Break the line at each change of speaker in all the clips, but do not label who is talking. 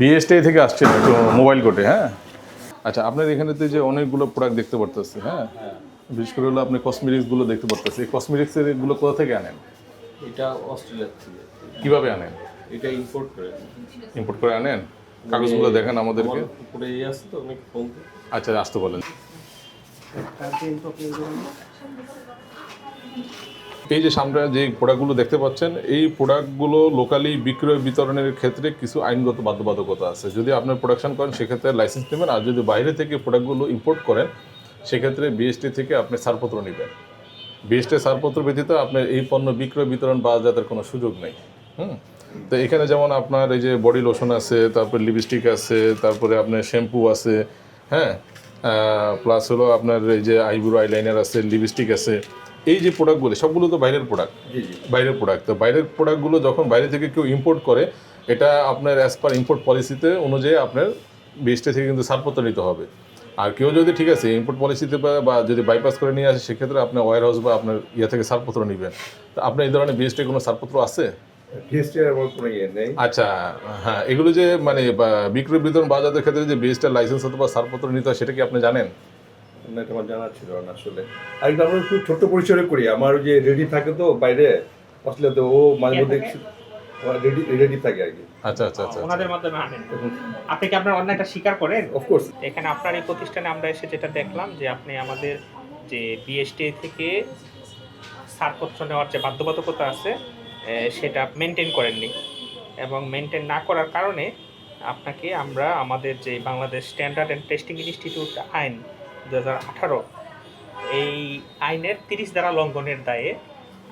BST থেকে আসছেন একটু মোবাইল কোর্টে হ্যাঁ? আচ্ছা আপনার এখানে তো যে অনেকগুলো প্রোডাক্ট দেখতে পারতেছি হ্যাঁ? বিশেষ করে হলো আপনি কসমেটিক্সগুলো দেখতে পারতেছি। এই কসমেটিক্সের এগুলো কোথা থেকে আনেন?
এটা অস্ট্রেলিয়া থেকে।
কীভাবে আনেন?
এটা ইম্পোর্ট করে
ইম্পোর্ট করে আনেন? কাগজগুলো দেখান আমাদেরকে।
এই আছে তো অনেক কম
আচ্ছা আসতে বলেন। এই যে সামনে যে প্রোডাক্টগুলো দেখতে পাচ্ছেন, এই প্রোডাক্টগুলো লোকালি বিক্রয় বিতরণের ক্ষেত্রে কিছু আইনগত বাধ্যবাধকতা আছে। যদি আপনার প্রোডাকশন করেন, সেক্ষেত্রে লাইসেন্স নেবেন। আর যদি বাইরে থেকে প্রোডাক্টগুলো ইম্পোর্ট করেন, সেক্ষেত্রে বিএসটি থেকে আপনি ছাড়পত্র নেবেন। বিএসটি ছাড়পত্র ব্যতীত আপনার এই পণ্য বিক্রয় বিতরণ বাজাতের কোনো সুযোগ নেই। হুম? তো এখানে যেমন আপনার এই যে বডি লোশন আছে, তারপরে লিপস্টিক আছে, তারপরে আপনার শ্যাম্পু আছে হ্যাঁ? প্লাস হলো আপনার এই যে আইব্রো আইলাইনার আছে লিপস্টিক আছে। এই যে প্রোডাক্টগুলো সবগুলো তো বাইরের প্রোডাক্ট বাইরের প্রোডাক্ট তো বাইরের প্রোডাক্টগুলো যখন বাইরে থেকে কেউ ইম্পোর্ট করে এটা আপনার অ্যাজ পার ইম্পোর্ট পলিসিতে অনুযায়ী আপনার বিএসটি থেকে কিন্তু ছাড়পত্র নিতে হবে। আর কেউ যদি ঠিক আছে ইম্পোর্ট পলিসিতে বা- যদি বাইপাস করে নিয়ে আসে সেক্ষেত্রে আপনার ওয়ার হাউস বা আপনার ইয়ে থেকে ছাড়পত্র নেবেন। তো আপনার এই ধরনের বিএসটি কোনো ছাড়পত্র আছে?
কোনো ইয়ে নেই।
আচ্ছা হ্যাঁ এগুলো যে মানে বা বিক্রয় বিতরণ বাজারের ক্ষেত্রে যে বিএসটির লাইসেন্স অথবা ছাড়পত্র নিতে হয় সেটা কি আপনি জানেন?
না এটা আমার জানা ছিল না আসলে। আর এটা আমরা খুব ছোট্ট পরিসরে করি আমার যে রেডি থাকে তো বাইরে অস্ট্রেলিয়াতে ও মাঝে মধ্যে রেডি রেডি থাকে আর কি।
আচ্ছা আচ্ছা আচ্ছা
ওনাদের মাধ্যমে আনেন আপনি কি আপনার অন্যায়টা স্বীকার করেন?
অফকোর্স
এখানে আপনার এই প্রতিষ্ঠানে আমরা এসে যেটা দেখলাম যে আপনি আমাদের যে বিএসটি থেকে ছাড়পত্র নেওয়ার যে বাধ্যবাধকতা আছে সেটা মেনটেন করেননি। এবং মেনটেন না করার কারণে আপনাকে আমরা আমাদের যে Bangladesh standard and testing institute আইন দু এই আইনের তিরিশ দ্বারা লঙ্ঘনের দায়ে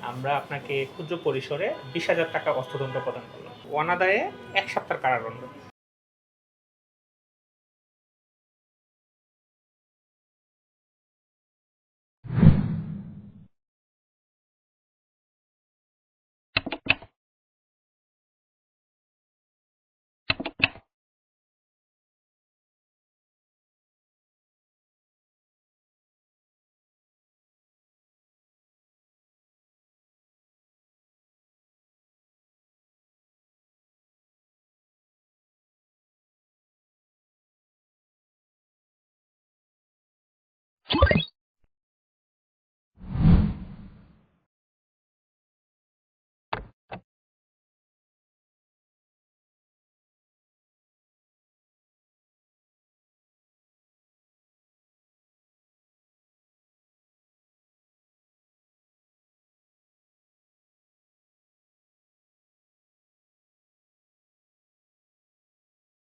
আমরা আপনাকে ক্ষুদ্র পরিসরে বিশ হাজার টাকা অর্থদণ্ড প্রদান করলাম। অনাদায়ে এক সপ্তাহ কারাদণ্ড।